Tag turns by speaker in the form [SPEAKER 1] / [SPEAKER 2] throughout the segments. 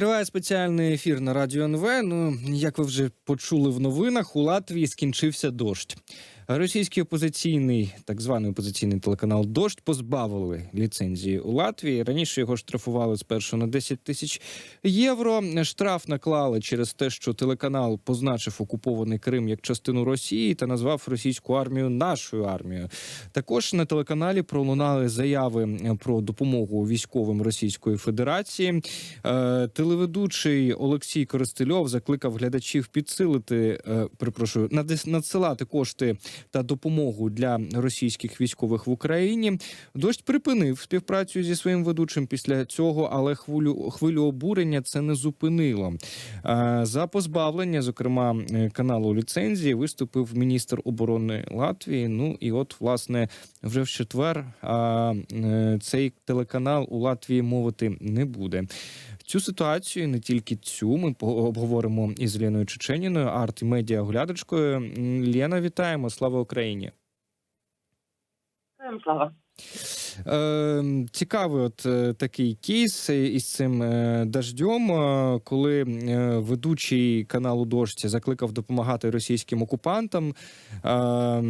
[SPEAKER 1] Триває спеціальний ефір на радіо НВ. Ну як ви вже почули в новинах, у Латвії скінчився дощ. Російський опозиційний, так званий опозиційний телеканал Дождь позбавили ліцензії у Латвії. Раніше його штрафували спершу на 10 тисяч євро. Штраф наклали через те, що телеканал позначив окупований Крим як частину Росії та назвав російську армію нашою армією. Також на телеканалі пролунали заяви про допомогу військовим Російської Федерації. Е, Телеведучий Олексій Коростельов закликав глядачів підсилити, е, перепрошую, надсилати кошти та допомогу для російських військових в Україні. Дощ припинив співпрацю зі своїм ведучим після цього, але хвилю хвилю обурення це не зупинило. Е, За позбавлення, зокрема, е, каналу ліцензії, виступив міністр оборони Латвії. Ну і от, власне, вже в четвер е, цей телеканал у Латвії мовити не буде. Цю ситуацію, не тільки цю, ми обговоримо із Леною Чеченіною, арт і медіа оглядачкою. Лена, вітаємо! Слава Україні!
[SPEAKER 2] Слава.
[SPEAKER 1] Е, цікавий от е, такий кейс із цим е, дождем, е, коли е, ведучий каналу Дождь закликав допомагати російським окупантам. Е,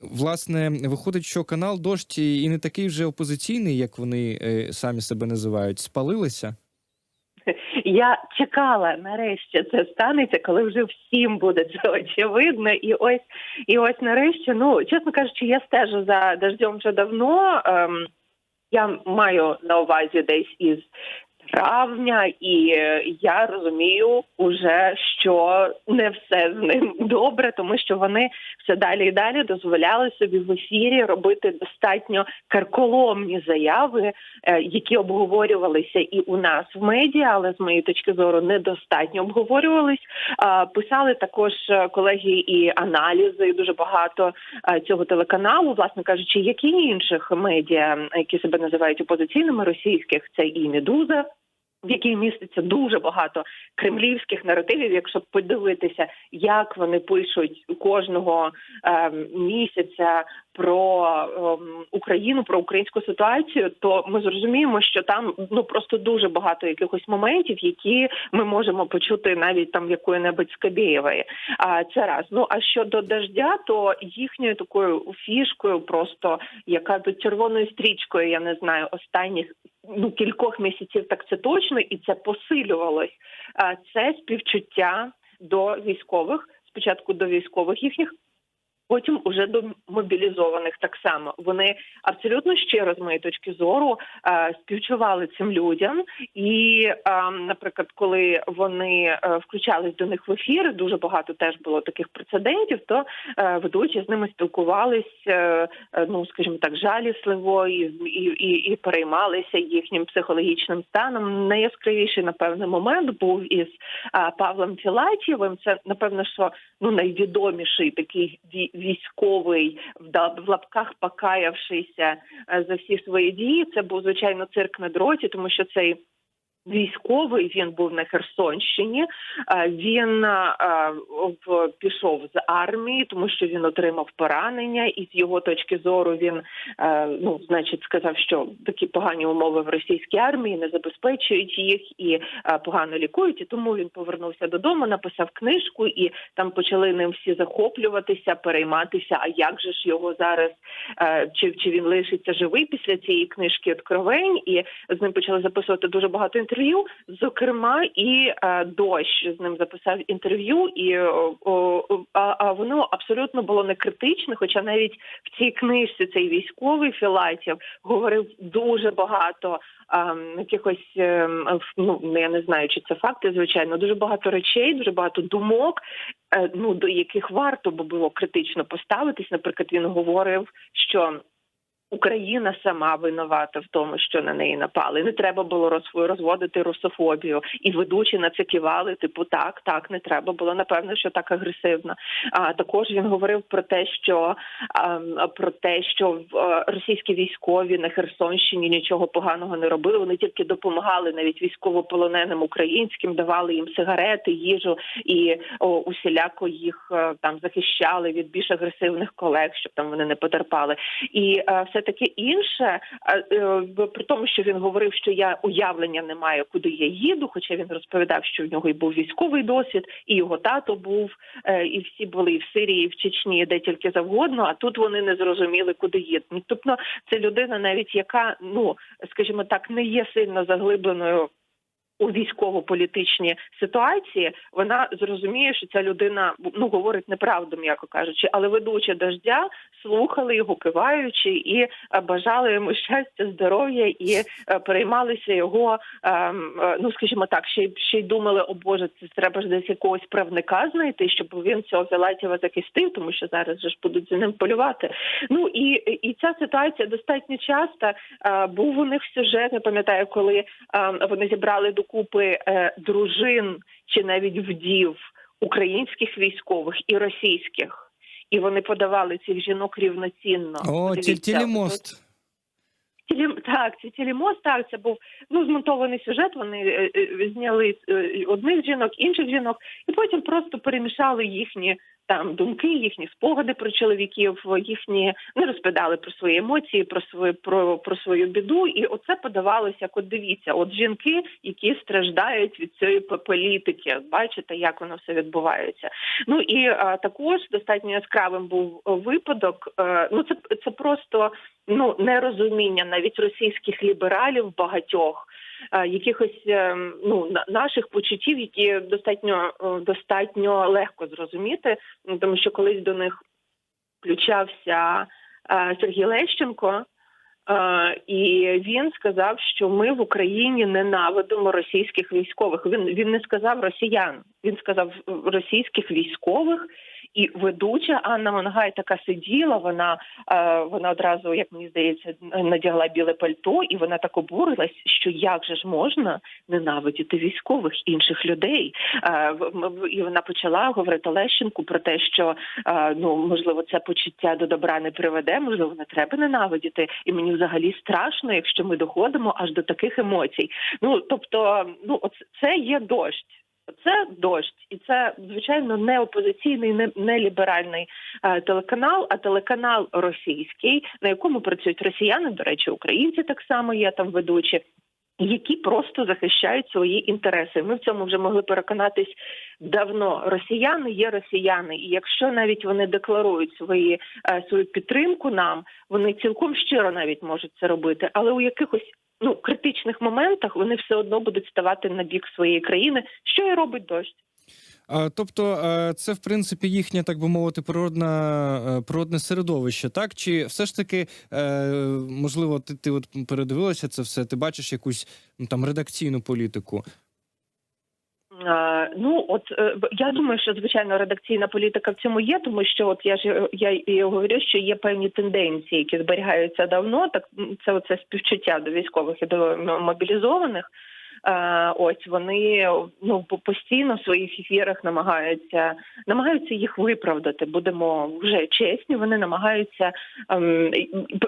[SPEAKER 1] власне, виходить, що канал Дождь і не такий вже опозиційний, як вони е, самі себе називають, спалилися.
[SPEAKER 2] Я чекала нарешті це станеться, коли вже всім буде це очевидно. І ось і ось нарешті, ну чесно кажучи, я стежу за дождем вже давно. Ем, я маю на увазі десь із травня, і е, я розумію уже, що не все з ним добре, тому що вони все далі і далі дозволяли собі в ефірі робити достатньо карколомні заяви, е, які обговорювалися і у нас в медіа, але з моєї точки зору недостатньо обговорювались. Писали також е, колеги і аналізи, дуже багато цього телеканалу, власне кажучи, як і інших медіа, які себе називають опозиційними російських, це і Медуза. В якій міститься дуже багато кремлівських наративів, якщо подивитися, як вони пишуть кожного ем, місяця про ем, Україну, про українську ситуацію, то ми зрозуміємо, що там ну просто дуже багато якихось моментів, які ми можемо почути навіть там якої-небудь Скабєєвої. А це раз. Ну а щодо дождя, то їхньою такою фішкою, просто яка тут червоною стрічкою, я не знаю, останніх ну кількох місяців, так це точно, і це посилювалось. Це співчуття до військових, спочатку до військових їхніх. Потім уже до мобілізованих так само вони абсолютно щиро з моєї точки зору е, співчували цим людям. І, е, наприклад, коли вони е, включались до них в ефіри, дуже багато теж було таких прецедентів. То ведучі з ними спілкувались, е, ну скажімо так, жалісливо і, і, і, переймалися їхнім психологічним станом. Найяскравіший, напевне, момент був із Павлом Філатєвим. Це напевно, що ну найвідоміший такий військовий в лапках покаявшийся е, за всі свої дії. Це був звичайно цирк на дроті, тому що цей. Військовий він був на Херсонщині. е, Він е, пішов з армії, тому що він отримав поранення, і з його точки зору він е, ну, значить, сказав, що такі погані умови в російській армії не забезпечують їх і погано лікують. І тому він повернувся додому, написав книжку, і там почали ним всі захоплюватися, перейматися. А як же ж його зараз чи, чи він лишиться живий після цієї книжки «Откровень», і з ним почали записувати дуже багато інтерв'ю. Зокрема, і е, дощ з ним записав інтерв'ю, і о, о, а, а воно абсолютно було не критичне. Хоча навіть в цій книжці цей військовий Філатів говорив дуже багато ем, якихось ем, ну я не знаю, чи це факти, звичайно, дуже багато речей, дуже багато думок, е, ну до яких варто було критично поставитись. Наприклад, він говорив, що. Україна сама винувата в тому, що на неї напали. Не треба було розводити русофобію, і ведучі на це кивали. Типу, так, так, не треба було. Напевно, що так агресивно. А також він говорив про те, що ем, про те, що е, російські військові на Херсонщині нічого поганого не робили. Вони тільки допомагали навіть військовополоненим українським, давали їм сигарети, їжу і усіляко їх е, там захищали від більш агресивних колег, щоб там вони не потерпали. І е, все таке інше. А, е, При тому, що він говорив, що я уявлення не маю, куди я їду. Хоча він розповідав, що в нього і був військовий досвід, і його тато був, е, і всі були і в Сирії, і в Чечні, де тільки завгодно. А тут вони не зрозуміли, куди їдуть. Ну, Тобто, це людина, навіть яка ну скажімо так, не є сильно заглибленою. У військово-політичні ситуації вона зрозуміє, що ця людина ну говорить неправду, м'яко кажучи, але ведуча дождя слухали його киваючи і е, бажали йому щастя, здоров'я і е, переймалися його. ем, е, Ну скажімо так, ще й ще й думали, о Боже, це треба ж десь якогось правника знайти, щоб він цього Філатєва захистив, тому що зараз же ж будуть за ним полювати. Ну і, і ця ситуація достатньо часто був у них сюжет. Я пам'ятаю, коли е, вони зібрали докупи е, дружин чи навіть вдів українських військових і російських. І вони подавали цих жінок рівноцінно.
[SPEAKER 1] О, телемост.
[SPEAKER 2] Так, це телемост, так, це був ну змонтований сюжет. Вони е, е, зняли е, одних жінок, інших жінок, і потім просто перемішали їхні там думки, їхні спогади про чоловіків, їхні не розповідали про свої емоції, про свою про, про свою біду. І оце подавалося як от дивіться, от жінки, які страждають від цієї політики. Бачите, як воно все відбувається. Ну і а, також достатньо яскравим був випадок. Е, ну це це просто ну нерозуміння навіть російських лібералів багатьох. Е, Якихось е, ну на- наших почуттів, які достатньо е, достатньо легко зрозуміти, ну, тому що колись до них включався Сергій Лещенко, і він сказав, що ми в Україні ненавидимо російських військових. Він він не сказав росіян, він сказав російських військових. І ведуча Анна Монгай така сиділа. Вона е, вона одразу, як мені здається, надягла біле пальто, і вона так обурилась, що як же ж можна ненавидіти військових інших людей. Е, і вона почала говорити Лещенку про те, що е, ну можливо це почуття до добра не приведе, можливо, не треба ненавидіти. І мені взагалі страшно, якщо ми доходимо аж до таких емоцій. Ну тобто, ну це є дощ. Це дощ, і це звичайно не опозиційний, не, не ліберальний е, телеканал, а телеканал російський, на якому працюють росіяни. До речі, українці так само є там ведучі. Які просто захищають свої інтереси. Ми в цьому вже могли переконатись давно. Росіяни є росіяни, і якщо навіть вони декларують свої е, свою підтримку нам, вони цілком щиро навіть можуть це робити, але у якихось ну критичних моментах вони все одно будуть ставати на бік своєї країни, що і робить дощ.
[SPEAKER 1] Тобто, це в принципі їхнє, так би мовити, природна, е, природне середовище, так? Чи все ж таки, е, можливо, ти, ти от передивилася це все, ти бачиш якусь ну, там редакційну політику?
[SPEAKER 2] Ну от е, я думаю, що звичайно редакційна політика в цьому є, тому що от я ж е, я і говорю, що є певні тенденції, які зберігаються давно. Так це оце співчуття до військових і до мобілізованих. Е, Ось вони ну по- постійно в своїх ефірах намагаються намагаються їх виправдати. Будемо вже чесні. Вони намагаються ем,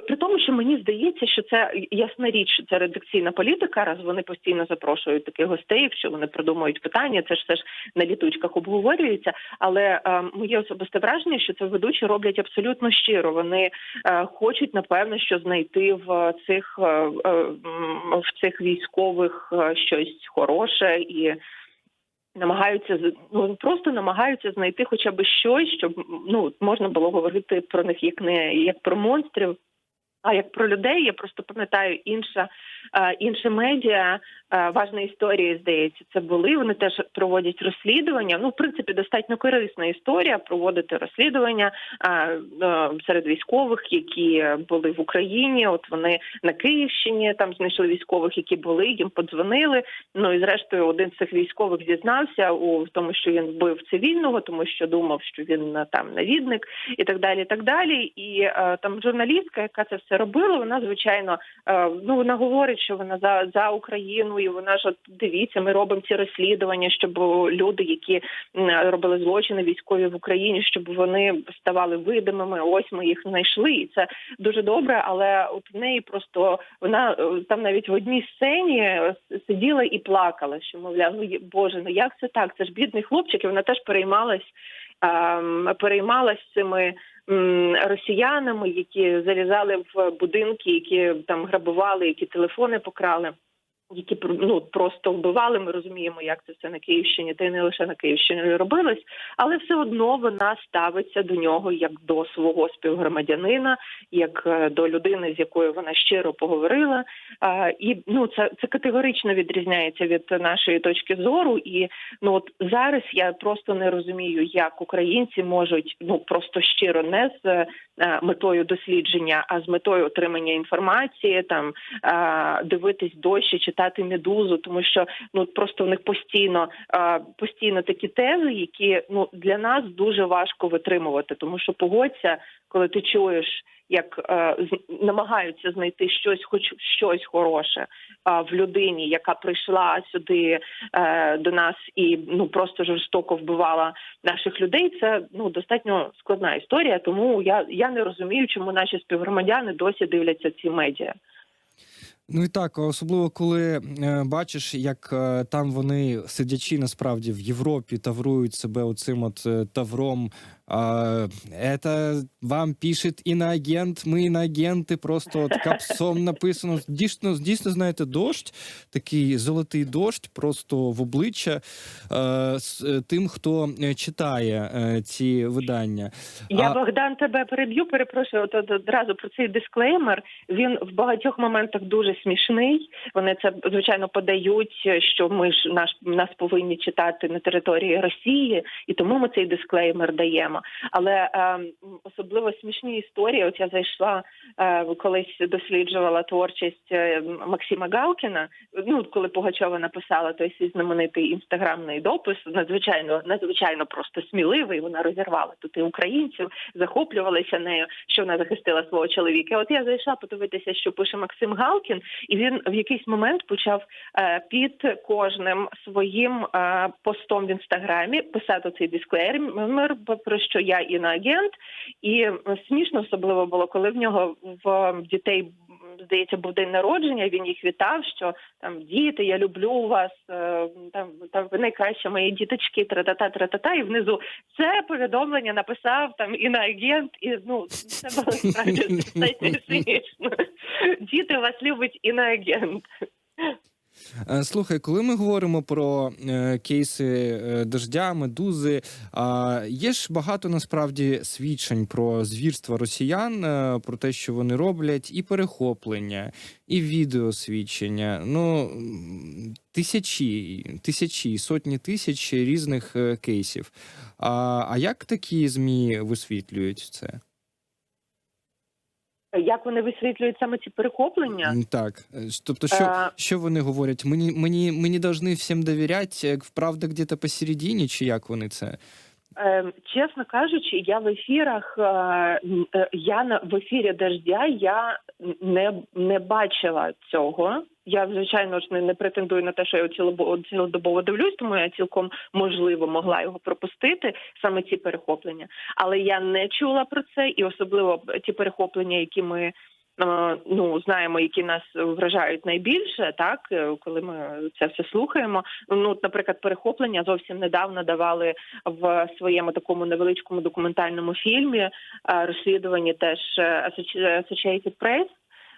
[SPEAKER 2] при тому, що мені здається, що це ясна річ, що це редакційна політика. Раз вони постійно запрошують таких гостей, якщо вони придумують питання, це ж все ж на літучках обговорюється. Але ем, моє особисте враження, що це ведучі роблять абсолютно щиро. Вони е, хочуть напевно, що знайти в цих е, в цих військових щось хороше і. Намагаються ну просто намагаються знайти хоча б щось, щоб ну можна було говорити про них як не як про монстрів, а як про людей. Я просто пам'ятаю інша інша інше медіа е, важна історія, здається, це були. Вони теж проводять розслідування. Ну, в принципі, достатньо корисна історія проводити розслідування е, е, серед військових, які були в Україні. От вони на Київщині там знайшли військових, які були, їм подзвонили. Ну і зрештою, один з цих військових зізнався у тому, що він вбив цивільного, тому що думав, що він е, там навідник, і так далі. І так далі. І е, там журналістка, яка це все робила, вона звичайно е, ну вона говорить, що вона за, за Україну, і вона ж от дивіться, ми робимо ці розслідування, щоб люди, які робили злочини військові в Україні, щоб вони ставали видимими. Ось ми їх знайшли, і це дуже добре. Але от в неї просто вона е, там навіть в одній сцені е, сиділа і плакала, що мовляв, ну боже, ну як це так? Це ж бідний хлопчик, і вона теж переймалась. ем, переймалась цими росіянами, які залізали в будинки, які там грабували, які телефони покрали. Які ну просто вбивали. Ми розуміємо, як це все на Київщині, та й не лише на Київщині робилось, але все одно вона ставиться до нього як до свого співгромадянина, як е, до людини, з якою вона щиро поговорила. А, і ну це це категорично відрізняється від нашої точки зору. І ну от зараз я просто не розумію, як українці можуть ну просто щиро не з е, метою дослідження, а з метою отримання інформації, там дивитись дощі, читати медузу, тому що ну просто в них постійно постійно такі тези, які ну для нас дуже важко витримувати, тому що погодься, коли ти чуєш. Як е, намагаються знайти щось, хоч щось хороше е, в людині, яка прийшла сюди е, до нас і ну просто жорстоко вбивала наших людей. Це ну достатньо складна історія. Тому я, я не розумію, чому наші співгромадяни досі дивляться ці медіа.
[SPEAKER 1] Ну і так, особливо коли е, бачиш, як е, там вони сидячи насправді в Європі таврують себе оцим от е, тавром. А, это вам пишет іноагент, ми іноагенти, просто от капсом написано. Дійсно, дійсно, знаєте, дощ, такий золотий дощ, просто в обличчя е, з е, тим, хто е, читає е, ці видання.
[SPEAKER 2] Я
[SPEAKER 1] А-
[SPEAKER 2] Богдан тебе переб'ю. Перепрошую, от, от одразу про цей дисклеймер. Він в багатьох моментах дуже смішний. Вони це звичайно подають, що ми ж наш нас повинні читати на території Росії, і тому ми цей дисклеймер даємо. Але ем, особливо смішні історії. От я зайшла е, колись досліджувала творчість е, Максима Галкіна. Ну коли Пугачова написала той свій знаменитий інстаграмний допис, надзвичайно надзвичайно просто сміливий. Вона розірвала тут і українців, захоплювалися нею, що вона захистила свого чоловіка. От я зайшла подивитися, що пише Максим Галкін, і він в якийсь момент почав е, під кожним своїм е, постом в інстаграмі писати цей дисклеймер, про що я іноагент. І смішно особливо було, коли в нього в дітей. Здається, був день народження. Він їх вітав, що там діти, я люблю вас, е, там там ви найкращі мої діточки, тра-та-та, тра-та-та. І внизу це повідомлення написав там іноагент, і ну це було справді смішно. Діти вас любить іноагент.
[SPEAKER 1] Е, Слухай, коли ми говоримо про е, кейси е, дождя, медузи, є ж багато насправді свідчень про звірства росіян, про те, що вони роблять, і перехоплення, і відеосвідчення. Ну тисячі, тисячі, сотні тисяч різних кейсів. А, а як такі змі висвітлюють це?
[SPEAKER 2] Як вони висвітлюють саме ці перехоплення?
[SPEAKER 1] Так, Е, тобто, що,
[SPEAKER 2] а...
[SPEAKER 1] що вони говорять? Мені мені мені должны всім довіряти, правда, где-то посередині, чи як вони це?
[SPEAKER 2] Е, чесно кажучи, я в ефірах е, е, я на в ефірі дождя я не, не бачила цього. Я звичайно ж не, претендую на те, що я цілодобово дивлюсь, тому я цілком можливо могла його пропустити саме ці перехоплення. Але я не чула про це, і особливо ті перехоплення, які ми. е, Ну, знаємо, які нас вражають найбільше, так е, коли ми це все слухаємо. Ну, наприклад, перехоплення зовсім недавно давали в своєму такому невеличкому документальному фільмі е, розслідуванні теж Associated Press.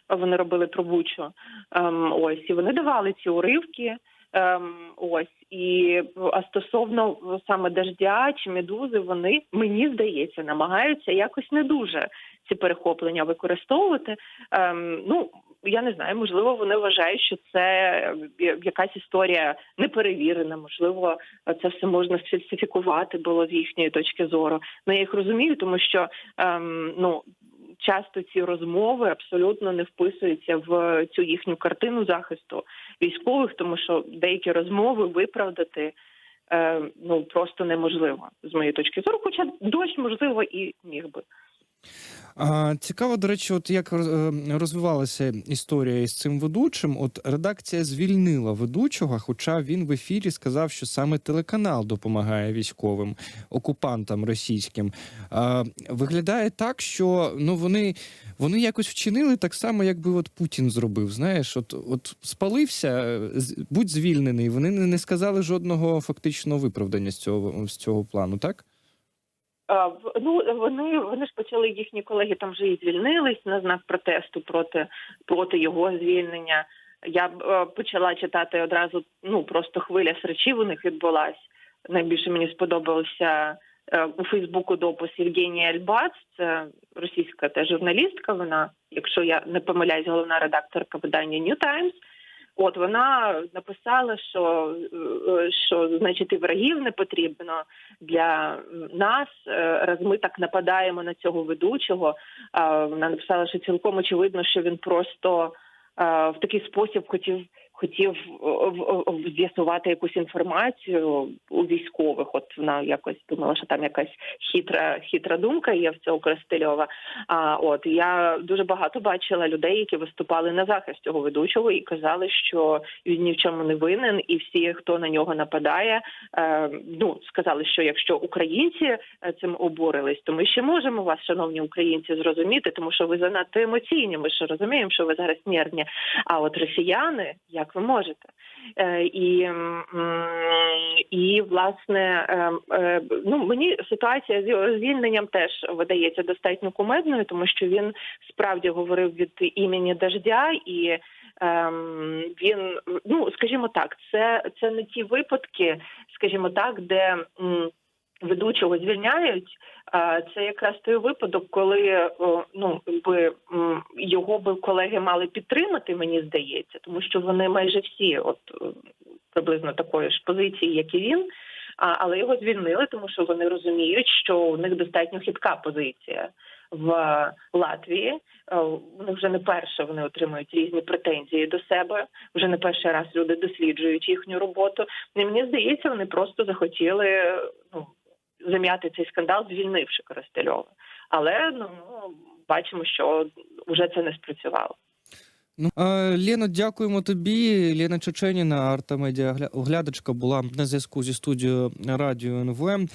[SPEAKER 2] Вони робили про Бучу. Ем, ось і вони давали ці уривки. Ем, ось і а стосовно саме дождя чи медузи, вони мені здається намагаються якось не дуже ці перехоплення використовувати. Ем, ну я не знаю, можливо, вони вважають, що це якась історія неперевірена. Можливо, це все можна сфальсифікувати було з їхньої точки зору. Ну я їх розумію, тому що ем, ну. Часто ці розмови абсолютно не вписуються в цю їхню картину захисту військових, тому що деякі розмови виправдати е, ну просто неможливо з моєї точки зору. Хоча дощ можливо і міг би.
[SPEAKER 1] Цікаво, до речі, от як е, розвивалася історія із цим ведучим. От редакція звільнила ведучого, хоча він в ефірі сказав, що саме телеканал допомагає військовим окупантам російським. Виглядає так, що ну вони, вони якось вчинили так само, якби от Путін зробив. Знаєш, от, от спалився, е, будь звільнений. Вони не сказали жодного фактичного виправдання з цього з цього плану, так?
[SPEAKER 2] Ну вони вони ж почали їхні колеги там вже і звільнились на знак протесту проти проти його звільнення. Я е, почала читати одразу. Ну просто хвиля срачів у них відбулась. Найбільше мені сподобався е, у Фейсбуку допис Євгенія Альбац. Це російська теж журналістка. Вона, якщо я не помиляюсь, головна редакторка видання New Times. От вона написала, що, е, що значить і врагів не потрібно для нас, е, раз ми так нападаємо на цього ведучого. Вона написала, що цілком очевидно, що він просто е, в такий спосіб хотів. Хотів з'ясувати якусь інформацію у військових. От вона якось думала, що там якась хитра хитра думка є в цього Крастельова. А от я дуже багато бачила людей, які виступали на захист цього ведучого і казали, що він ні в чому не винен, і всі, хто на нього нападає, е, ну сказали, що якщо українці е, цим обурились, то ми ще можемо вас, шановні українці, зрозуміти, тому що ви занадто емоційні. Ми ж розуміємо, що ви зараз нервні. А от росіяни, як ви можете? Е, і, і власне, е, е, ну мені ситуація з його звільненням теж видається достатньо кумедною, тому що він справді говорив від імені дождя і. Ем, він ну скажімо так, це, це не ті випадки, скажімо так, де м, ведучого звільняють. Це якраз той випадок, коли ну якби м, його би колеги мали підтримати, мені здається, тому що вони майже всі, от е, приблизно такої ж позиції, як і він. Але його звільнили, тому що вони розуміють, що у них достатньо хитка позиція в Латвії. Е, Вони вже не перше вони отримують різні претензії до себе. Вже не перший раз люди досліджують їхню роботу. І мені здається, вони просто захотіли ну зам'яти цей скандал, звільнивши Коростельова. Але ну бачимо, що вже це не спрацювало.
[SPEAKER 1] Ну, е, дякуємо тобі. Лена Чеченіна, артамедіа оглядачка, була на зв'язку зі студією Радіо НВ.